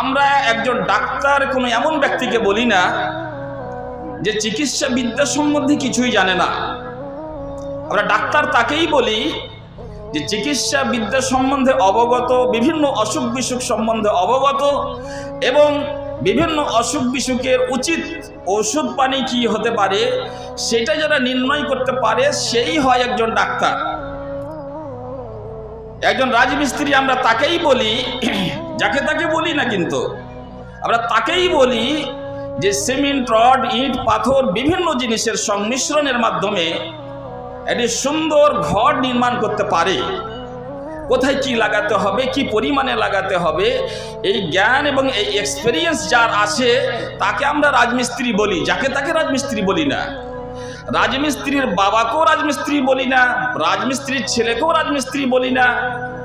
আমরা একজন ডাক্তার, কোনো এমন ব্যক্তিকে বলি না যে চিকিৎসা বিদ্যা সম্বন্ধে কিছুই জানে না। আমরা ডাক্তার তাকেই বলি যে চিকিৎসা বিদ্যা সম্বন্ধে অবগত, বিভিন্ন অসুখ বিসুখ সম্বন্ধে অবগত এবং বিভিন্ন অসুখ বিসুখের উচিত ওষুধ পানি কি হতে পারে, সেটা যারা নির্ণয় করতে পারে, সেই হয় একজন ডাক্তার। একজন রাজমিস্ত্রি আমরা তাকেই বলি যাকে তাকে বলি না কিন্তু। আমরা তাকেই বলি যে সিমেন্ট, রড, ইট, পাথর বিভিন্ন জিনিসের সংমিশ্রণের মাধ্যমে একটি সুন্দর ঘর নির্মাণ করতে পারে। কোথায় কি লাগাতে হবে, কি পরিমাণে লাগাতে হবে, এই জ্ঞান এবং এই এক্সপেরিয়েন্স যার আছে, তাকে আমরা রাজমিস্ত্রি বলি, যাকে তাকে রাজমিস্ত্রি বলি না। রাজমিস্ত্রির বাবাকেও রাজমিস্ত্রি বলি না, রাজমিস্ত্রির ছেলেকেও রাজমিস্ত্রি বলি না।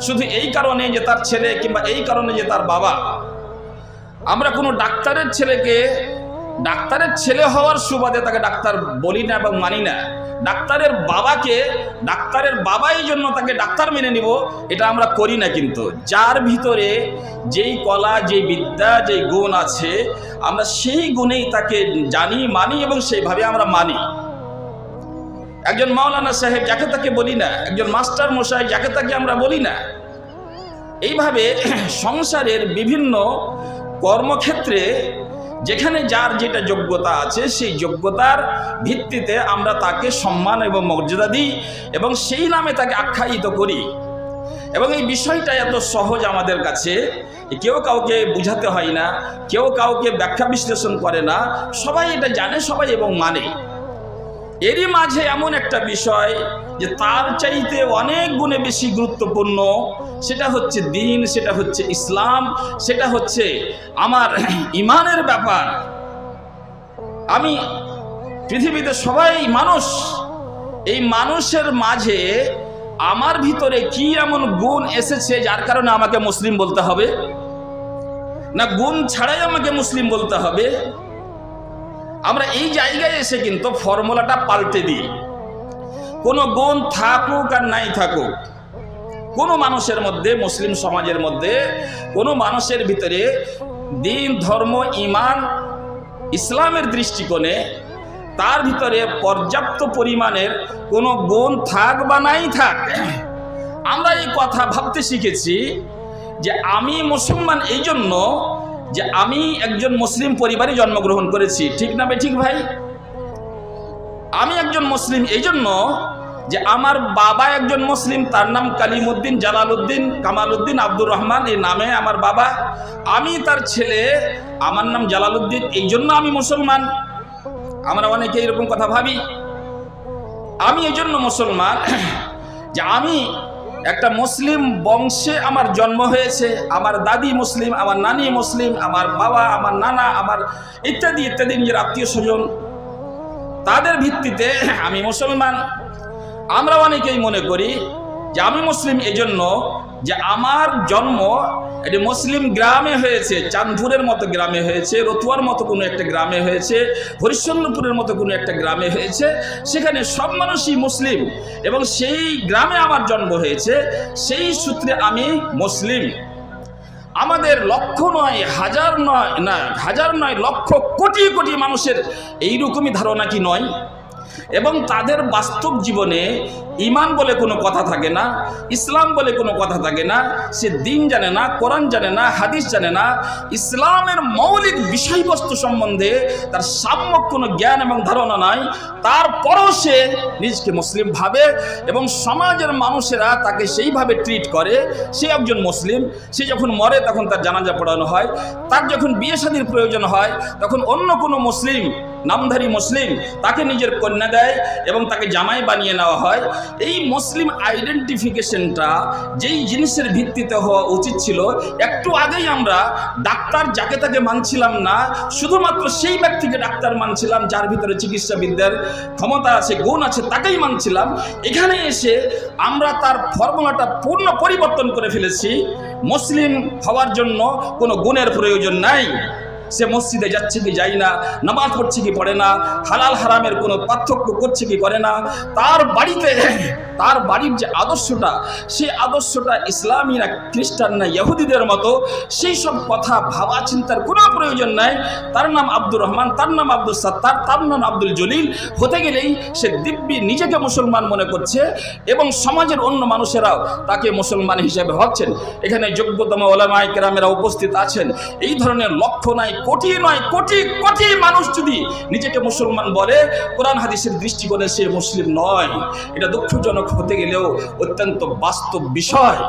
শুধু এই কারণে যে তার ছেলে কিংবা এই কারণে যে তার বাবা। আমরা কোনো ডাক্তারের ছেলেকে, ডাক্তারের ছেলে হওয়ার সুবাদে তাকে ডাক্তার বলি না এবং মানি না। ডাক্তারের বাবাকে, ডাক্তারের বাবাই জন্য তাকে ডাক্তার মেনে নিব, এটা আমরা করি না কিন্তু। যার ভিতরে যেই কলা, যেই বিদ্যা, যেই গুণ আছে, আমরা সেই গুণেই তাকে জানি, মানি এবং সেইভাবে আমরা মানি। একজন মাওলানা সাহেব যাকে তাকে বলি না, একজন মাস্টার মশাই যাকে তাকে আমরা বলি না। এইভাবে সংসারের বিভিন্ন কর্মক্ষেত্রে যেখানে যার যেটা যোগ্যতা আছে, সেই যোগ্যতার ভিত্তিতে আমরা তাকে সম্মান এবং মর্যাদা দিই এবং সেই নামে তাকে আখ্যায়িত করি। এবং এই বিষয়টা এত সহজ আমাদের কাছে কেউ কাউকে বুঝাতে হয় না, কেউ কাউকে ব্যাখ্যা বিশ্লেষণ করে না। সবাই এটা জানে, সবাই এবং মানে। এরই মাঝে এমন একটা বিষয় যে তার চাইতে অনেক গুণে বেশি গুরুত্বপূর্ণ, সেটা হচ্ছে দিন, সেটা হচ্ছে ইসলাম, সেটা হচ্ছে আমার ইমানের ব্যাপার। আমি পৃথিবীতে সবাই মানুষ, এই মানুষের মাঝে আমার ভিতরে কি এমন গুণ এসেছে যার কারণে আমাকে মুসলিম বলতে হবে? না, গুণ ছাড়াই আমাকে মুসলিম বলতে হবে? আমরা এই জায়গায় এসে কিন্তু ফর্মুলাটা পাল্টে দিই। কোনো গুণ থাকুক আর নাই থাকুক, কোনো মানুষের মধ্যে, মুসলিম সমাজের মধ্যে, কোনো মানুষের ভিতরে দিন, ধর্ম ইমান ইসলামের দৃষ্টিকোণে তার ভিতরে পর্যাপ্ত পরিমাণের কোনো গুণ থাক বা নাই থাক, আমরা এই কথা ভাবতে শিখেছি যে আমি মুসলমান এই জন্য যে আমি একজন মুসলিম পরিবারে জন্মগ্রহণ করেছি। ঠিক না ঠিক ভাই? আমি একজন মুসলিম এই জন্য যে আমার বাবা একজন মুসলিম, তার নাম কালিমুদ্দিন জালালউদ্দিন কামালউদ্দিন আব্দুর রহমান, এই নামে আমার বাবা। আমি তার ছেলে, আমার নাম জালালউদ্দিন এই জন্য আমি মুসলমান। আমরা অনেকে এরকম কথা ভাবি। আমি এই জন্য মুসলমান যে আমি একটা মুসলিম বংশে আমার জন্ম হয়েছে, আমার দাদি মুসলিম, আমার নানি মুসলিম, আমার বাবা, আমার নানা, আমার ইত্যাদি ইত্যাদি, নিজের আত্মীয় স্বজন। তাদের ভিত্তিতে আমি মুসলমান। আমরা অনেকেই মনে করি যে আমি মুসলিম এজন্য যে আমার জন্ম এটি মুসলিম গ্রামে হয়েছে, চাঁদপুরের মতো গ্রামে হয়েছে, রতুয়ার মতো কোনো একটা গ্রামে হয়েছে, হরিশ্চন্দ্রপুরের মতো কোনো একটা গ্রামে হয়েছে, সেখানে সব মানুষই মুসলিম। এবং সেই গ্রামে আমার জন্ম হয়েছে, সেই সূত্রে আমি মুসলিম। আমাদের লক্ষ নয়, হাজার নয়, না, হাজার নয় লক্ষ কোটি কোটি মানুষের এইরকমই ধারণা কি নয়? এবং তাদের বাস্তব জীবনে ইমান বলে কোনো কথা থাকে না, ইসলাম বলে কোনো কথা থাকে না, সে দিন জানে না, কোরআন জানে না, হাদিস জানে না, ইসলামের মৌলিক বিষয়বস্তু সম্বন্ধে তার সাম্যক কোনো জ্ঞান এবং ধারণা নাই, তারপরও সে নিজকে মুসলিম ভাবে এবং সমাজের মানুষেরা তাকে সেইভাবে ট্রিট করে। সে একজন মুসলিম, সে যখন মরে তখন তার জানাজা পড়ানো হয়, তার যখন বিয়ে শাদীর প্রয়োজন হয়, তখন অন্য কোনো মুসলিম, নামধারী মুসলিম তাকে নিজের কন্যা দেয় এবং তাকে জামাই বানিয়ে নেওয়া হয়। এই মুসলিম আইডেন্টিফিকেশনটা যেই জিনিসের ভিত্তিতে হওয়া উচিত ছিল, একটু আগেই আমরা ডাক্তার যাকে তাকে মানছিলাম না, শুধুমাত্র সেই ব্যক্তিকে ডাক্তার মানছিলাম যার ভিতরে চিকিৎসা বিদ্যার ক্ষমতা আছে, গুণ আছে, তাকেই মানছিলাম। এখানে এসে আমরা তার ফর্মুলাটা পূর্ণ পরিবর্তন করে ফেলেছি। মুসলিম হওয়ার জন্য কোনো গুণের প্রয়োজন নাই। সে মসজিদে যাচ্ছে কি যায় না, নামাজ পড়ছে কি পড়ে না, হালাল হারামের কোনো পার্থক্য করছে কি করে না, তার বাড়িতে, তার বাড়ির যে আদর্শটা, সেই আদর্শটা ইসলামী না খ্রিস্টান না ইহুদিদের মতো, সেই সব কথা ভাবা চিন্তার কোনো প্রয়োজন নাই। তার নাম আব্দুর রহমান, তার নাম আব্দুল সাত্তার, তার নাম আব্দুল জলিল। হতে গেলেই সে দিব্যি নিজেকে মুসলমান মনে করছে এবং সমাজের অন্য মানুষেরাও তাকে মুসলমান হিসেবে ভাবছেন। এখানে যোগ্যতম ওলামায় কেরামেরা উপস্থিত আছেন। এই ধরনের লক্ষ্য নাই কোটি নয়, কোটি কোটি মানুষ যদি নিজেকে মুসলমান বলে, কোরআন হাদিসের দৃষ্টিকোণে সে মুসলিম নয়। এটা দুঃখজনক হতে গেলেও অত্যন্ত বাস্তব বিষয়।